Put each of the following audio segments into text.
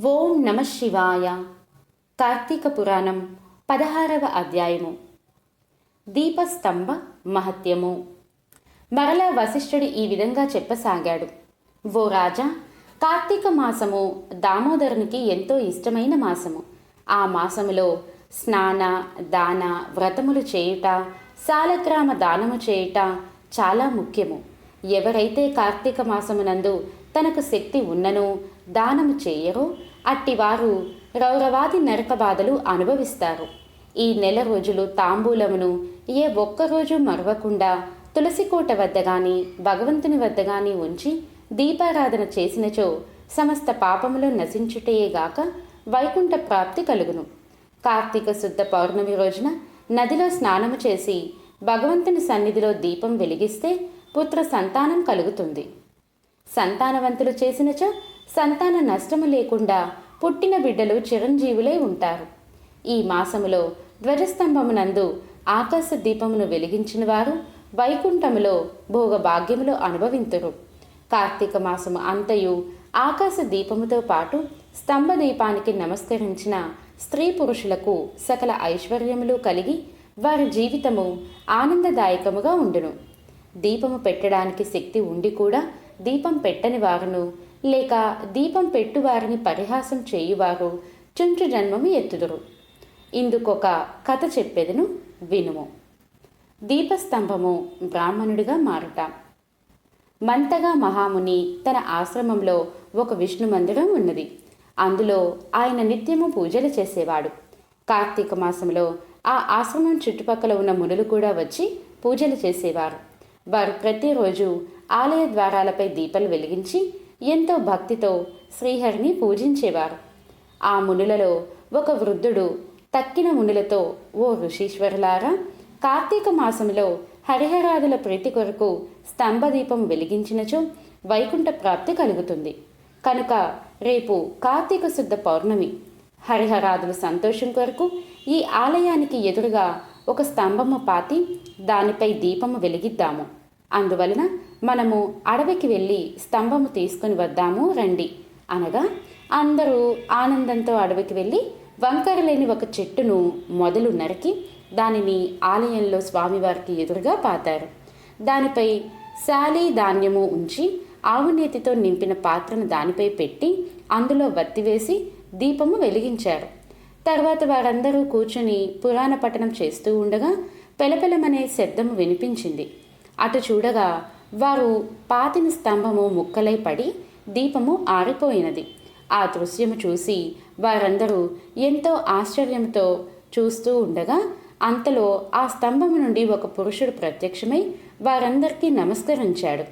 ఓం నమ శివాయ. కార్తీక పురాణం పదహారవ అధ్యాయము. దీపస్తంభ మహత్యము. మరలా వశిష్ఠుడు ఈ విధంగా చెప్పసాగాడు. ఓ రాజా కార్తీక మాసము దామోదరునికి ఎంతో ఇష్టమైన మాసము. ఆ మాసములో స్నాన దాన వ్రతములు చేయుట సాలగ్రామ దానము చేయుట చాలా ముఖ్యము. ఎవరైతే కార్తీక మాసమునందు తనకు శక్తి ఉన్ననో దానము చేయరో. అట్టివారు రౌరవాది నరక బాధలు అనుభవిస్తారు. ఈ నెల రోజులు తాంబూలమును ఏ ఒక్కరోజు మరవకుండా తులసికోట వద్ద గాని భగవంతుని వద్ద గాని ఉంచి దీపారాధన చేసినచో సమస్త పాపములు నశించుటయేగాక వైకుంఠ ప్రాప్తి కలుగును. కార్తీక శుద్ధ పౌర్ణమి రోజున నదిలో స్నానము చేసి భగవంతుని సన్నిధిలో దీపం వెలిగిస్తే పుత్ర సంతానం కలుగుతుంది. సంతానవంతులు చేసినచో సంతాన నష్టము లేకుండా పుట్టిన బిడ్డలు చిరంజీవులై ఉంటారు. ఈ మాసములో ధ్వజస్తంభమునందు ఆకాశ దీపమును వెలిగించిన వారు వైకుంఠములో భోగభాగ్యములు అనుభవింతురు. కార్తీక మాసము అంతయు ఆకాశ దీపముతో పాటు స్తంభ దీపానికి నమస్కరించిన స్త్రీ పురుషులకు సకల ఐశ్వర్యములు కలిగి వారి జీవితము ఆనందదాయకముగా ఉండును. దీపము పెట్టడానికి శక్తి ఉండి కూడా దీపం పెట్టని వారును లేక దీపం పెట్టువారిని పరిహాసం చేయువారు చుంచు జన్మము ఎత్తుదురు. ఇందుకొక కథ చెప్పెదను వినుము. దీపస్తంభము బ్రాహ్మణుడిగా మారుట. మంతగా మహాముని తన ఆశ్రమంలో ఒక విష్ణు మందిరం ఉన్నది. అందులో ఆయన నిత్యము పూజలు చేసేవాడు. కార్తీక మాసంలో ఆ ఆశ్రమం చుట్టుపక్కల ఉన్న మునులు కూడా వచ్చి పూజలు చేసేవారు. వారు ప్రతిరోజు ఆలయ ద్వారాలపై దీపాలు వెలిగించి ఎంతో భక్తితో శ్రీహరిని పూజించేవారు. ఆ మునులలో ఒక వృద్ధుడు తక్కిన మునులతో ఓ ఋషీశ్వరులారా కార్తీక మాసంలో హరిహరాదుల ప్రీతి కొరకు స్తంభదీపం వెలిగించినచో వైకుంఠ ప్రాప్తి కలుగుతుంది. కనుక రేపు కార్తీక శుద్ధ పౌర్ణమి. హరిహరాదుల సంతోషం కొరకు ఈ ఆలయానికి ఎదురుగా ఒక స్తంభము పాతి దానిపై దీపము వెలిగిద్దాము. అందువలన మనము అడవికి వెళ్ళి స్తంభము తీసుకుని వద్దాము రండి. అనగా అందరూ ఆనందంతో అడవికి వెళ్ళి వంకర లేని ఒక చెట్టును మొదలు నరికి దానిని ఆలయంలో స్వామివారికి ఎదురుగా పాతారు. దానిపై శాలీ ధాన్యము ఉంచి ఆవునేతితో నింపిన పాత్రను దానిపై పెట్టి అందులో వత్తివేసి దీపము వెలిగించారు. తర్వాత వారందరూ కూర్చుని పురాణ పఠనం చేస్తూ ఉండగా పెలపెలమనే శబ్దం వినిపించింది. అటు చూడగా వారు పాతిన స్తంభము ముక్కలై పడి దీపము ఆరిపోయినది. ఆ దృశ్యము చూసి వారందరూ ఎంతో ఆశ్చర్యంతో చూస్తూ ఉండగా అంతలో ఆ స్తంభము నుండి ఒక పురుషుడు ప్రత్యక్షమై వారందరికీ నమస్కరించాడు.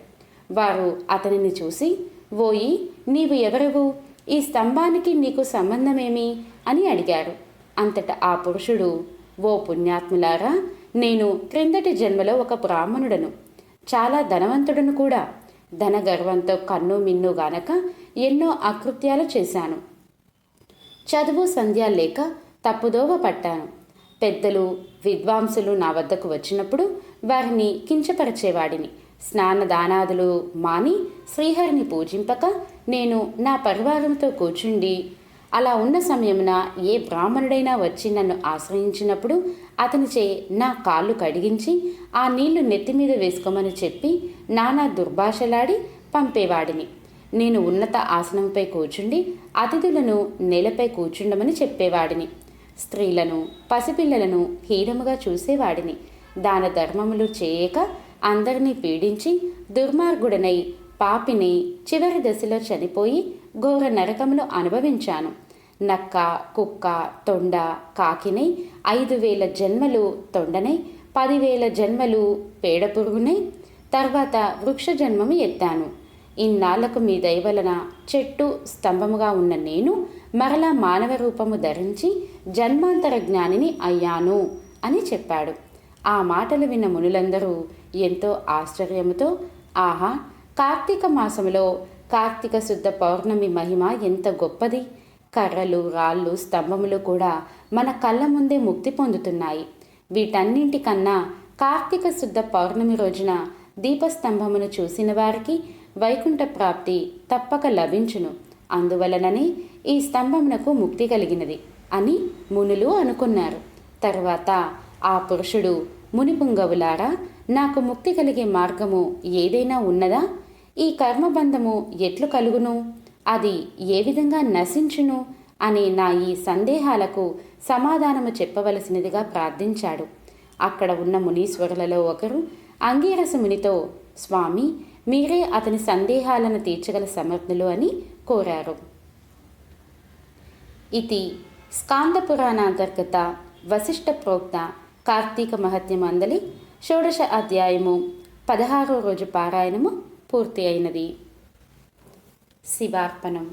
వారు అతనిని చూసి ఓయి నీవు ఎవరవు? ఈ స్తంభానికి నీకు సంబంధమేమి? అని అడిగారు అంతట ఆ పురుషుడు ఓ పుణ్యాత్ములారా నేను క్రిందటి జన్మలో ఒక బ్రాహ్మణుడను. చాలా ధనవంతుడను కూడా. ధన గర్వంతో కన్ను మిన్ను గానక ఎన్నో అకృత్యాలు చేశాను. చదువు సంధ్య లేక తప్పుదోవ పట్టాను. పెద్దలు విద్వాంసులు నా వద్దకు వచ్చినప్పుడు వారిని కించపరిచేవాడిని. స్నాన దానాదులు మాని శ్రీహరిని పూజింపక నేను నా పరివారంతో కూర్చుండి అలా ఉన్న సమయమున ఏ బ్రాహ్మణుడైనా వచ్చి నన్ను ఆశ్రయించినప్పుడు అతనిచే నా కాళ్ళు కడిగించి ఆ నీళ్ళు నెత్తి మీద వేసుకోమని చెప్పి నానా దుర్భాషలాడి పంపేవాడిని. నేను ఉన్నత ఆసనంపై కూర్చుండి అతిథులను నేలపై కూర్చుండమని చెప్పేవాడిని. స్త్రీలను పసిపిల్లలను హీనముగా చూసేవాడిని. దాన ధర్మములు చేయక అందరినీ పీడించి దుర్మార్గుడనై పాపిని చివరి దశలో చనిపోయి ఘోర నరకమును అనుభవించాను. నక్క కుక్క తొండ కాకినై ఐదు వేల జన్మలు తొండనై పదివేల జన్మలు పేడపురుగునై తర్వాత వృక్ష జన్మము ఎత్తాను. ఇన్నాళ్ళకు మీ దయవలన చెట్టు స్తంభముగా ఉన్న నేను మరలా మానవ రూపము ధరించి జన్మాంతర జ్ఞానిని అయ్యాను అని చెప్పాడు. ఆ మాటలు విన్న మునులందరూ ఎంతో ఆశ్చర్యముతో ఆహా కార్తీక మాసములో కార్తీక శుద్ధ పౌర్ణమి మహిమ ఎంత గొప్పది. కర్రలు రాళ్ళు స్తంభములు కూడా మన కళ్ళ ముందే ముక్తి పొందుతున్నాయి. వీటన్నింటికన్నా కార్తీక శుద్ధ పౌర్ణమి రోజున దీపస్తంభమును చూసిన వారికి వైకుంఠ ప్రాప్తి తప్పక లభించును. అందువలననే ఈ స్తంభమునకు ముక్తి కలిగినది అని మునులు అనుకున్నారు. తర్వాత ఆ పురుషుడు మునిపుంగవులారా నాకు ముక్తి కలిగే మార్గము ఏదైనా ఉన్నదా? ఈ కర్మబంధము ఎట్లు కలుగును? అది ఏ విధంగా నశించును? అనే నా ఈ సందేహాలకు సమాధానము చెప్పవలసినదిగా ప్రార్థించాడు. అక్కడ ఉన్న మునీశ్వరులలో ఒకరు అంగీరస మునితో స్వామి మీరే అతని సందేహాలను తీర్చగల సమర్థులు అని కోరారు. ఇది స్కాంద పురాణాంతర్గత వశిష్ఠ ప్రోక్త కార్తీక మహత్యమందలి షోడశ అధ్యాయము పదహారో రోజు పారాయణము పూర్తి అయినది. శివార్పణం.